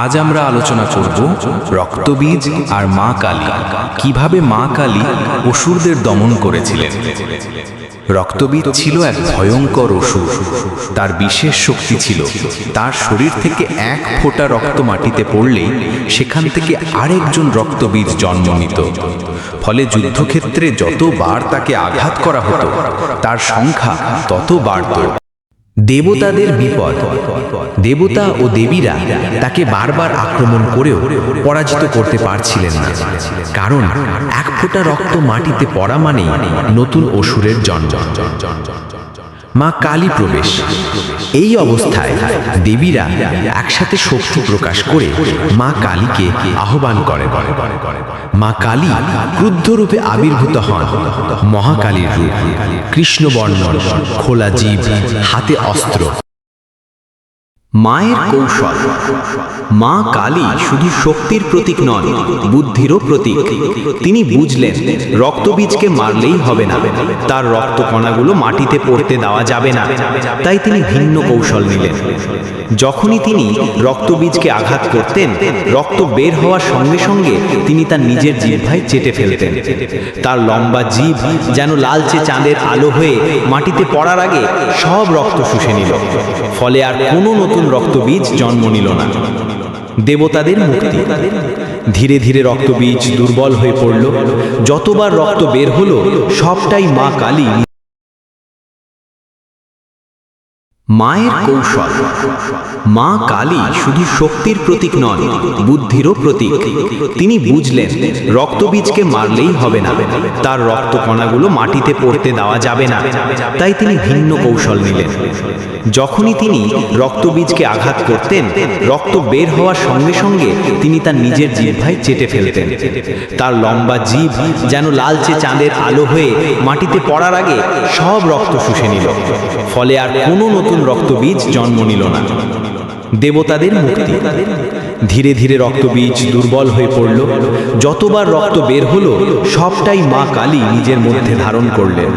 আজ আমরা আলোচনা করব রক্তবীজ আর মা কালী। কীভাবে মা কালী অসুরদের দমন করেছিলেন। রক্তবীজ ছিল এক ভয়ঙ্কর অসুর। তার বিশেষ শক্তি ছিল। তার শরীর থেকে এক ফোঁটা রক্ত মাটিতে পড়লেই সেখান থেকে আরেকজন রক্তবীজ জন্ম নিত। ফলে যুদ্ধক্ষেত্রে যতবার তাকে আঘাত করা হতো, তার সংখ্যা তত বাড়ত। দেবতাদের বিপদ। দেবতা ও দেবীরা তাকে বারবার আক্রমণ করেও পরাজিত করতে পারছিলেন না। কারণ এক ফোঁটা রক্ত মাটিতে পড়া মানেই নতুন অসুরের জন্ম। মা কালী প্রবেশ। এই অবস্থায় দেবীরা একসাথে শক্তি প্রকাশ করে মা কালীকে আহ্বান করে। মা কালী ক্রুদ্ধ রূপে আবির্ভূত হন। মহাকালীর রূপ, কৃষ্ণবর্ণ, খোলা জীব, হাতে অস্ত্র। মায়ের কৌশল। মা কালী শুধু শক্তির প্রতীক নন, বুদ্ধিরও প্রতীক। তিনি বুঝলেন, রক্তবীজকে মারলেই হবে না। তার রক্তকণাগুলো মাটিতে পড়তে দেওয়া যাবে না। তাই তিনি ভিন্ন কৌশল নিলেন। যখনই তিনি রক্তবীজকে আঘাত করতেন, রক্ত বের হওয়ার সঙ্গে সঙ্গে তিনি তার নিজের জিহ্বায় চেটে ফেলতেন। তার লম্বা জিভ যেন লালচে চাঁদের আলো হয়ে মাটিতে পড়ার আগে সব রক্ত শুষে নিল। ফলে আর কোনো নতুন রক্তবীজ জন্ম নিল না। দেবতাদের মুক্তি। ধীরে ধীরে রক্তবীজ দুর্বল হয়ে পড়ল। যতবার রক্ত বের হলো, সবটাই মা কালী মায়ের কৌশল। মা কালী শুধু শক্তির প্রতীক নন বুদ্ধিরও প্রতীক। তিনি বুঝলেন রক্তবীজকে মারলেই হবে না। তার রক্তকণাগুলো মাটিতে পড়তে দেওয়া যাবে না। তাই তিনি ভিন্ন কৌশল নিলেন। যখনই তিনি রক্তবীজকে আঘাত করতেন রক্ত বের হওয়ার সঙ্গে সঙ্গে তিনি তার নিজের জিহ্বায় চেটে ফেলতেন। তার লম্বা জিভ যেন লালচে চাঁদের আলো হয়ে মাটিতে পড়ার আগে সব রক্ত শুষে নিল। ফলে আর কোনো নতুন রক্তবীজ জন্ম নিল না। দেবতাদের মুক্তি। ধীরে ধীরে রক্তবীজ দুর্বল হয়ে পড়ল। যতবার রক্ত বের হলো, সবটাই মা কালী নিজের মধ্যে ধারণ করলেন।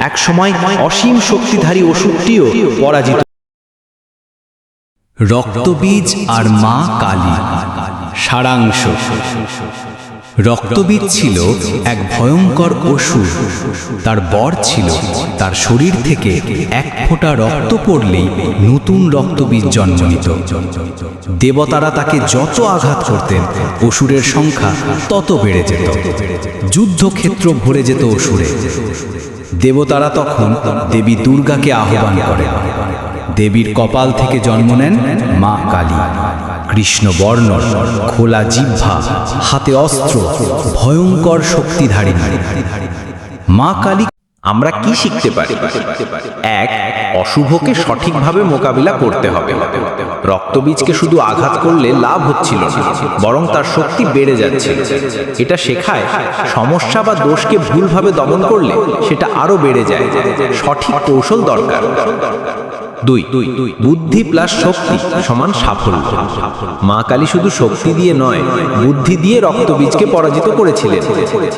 এক সময় অসীম শক্তিধারী ওষুধটিও পরাজিত। রক্তবীজ আর মা কালী। সারাংশ। রক্তবীজ ছিল এক ভয়ঙ্কর অসুর। তার বর ছিল, তার শরীর থেকে এক ফোঁটা রক্ত পড়লেই নতুন রক্তবীজ জন্ম নিত। দেবতারা তাকে যত আঘাত করতেন, অসুরের সংখ্যা তত বেড়ে যেত। যুদ্ধক্ষেত্র ভরে যেত অসুরে। দেবতারা তখন দেবী দুর্গাকে আহ্বান করেন। দেবীর কপাল থেকে জন্ম নেন মা কালী। কৃষ্ণ বর্ণ খোলা জিহ্বা, হাতে অস্ত্র, ভয়ঙ্কর শক্তিধারী মা কালী আমরা কি শিখতে পারি? এক, অশুভকে সঠিকভাবে মোকাবিলা করতে হবে। রক্তবীজকে শুধু আঘাত করলে লাভ হচ্ছিল বরং তার শক্তি বেড়ে যাচ্ছে। এটা শেখায় সমস্যা বা দোষকে ভুলভাবে দমন করলে সেটা আরও বেড়ে যায়। সঠিক কৌশল দরকার। দুই, বুদ্ধি প্লাস শক্তি সমান সাফল্য। মা কালী শুধু শক্তি দিয়ে নয়, বুদ্ধি দিয়ে রক্তবীজকে পরাজিত করেছিলেন।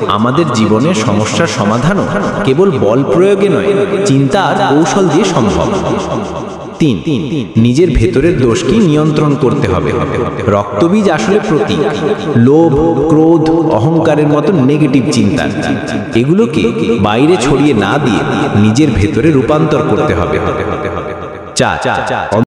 আমাদের জীবনের সমস্যার সমাধানও কেবল বল প্রয়োগে নয়, চিন্তা আর কৌশল দিয়ে সম্ভব। তিন, নিজের ভেতরের দোষকে নিয়ন্ত্রণ করতে হবে। রক্তবীজ আসলে প্রতীক। লোভ, ক্রোধ, অহংকারের মতো নেগেটিভ চিন্তা। এগুলোকে বাইরে ছড়িয়ে না দিয়ে নিজের ভেতরে রূপান্তর করতে হবে। 驾驾驾。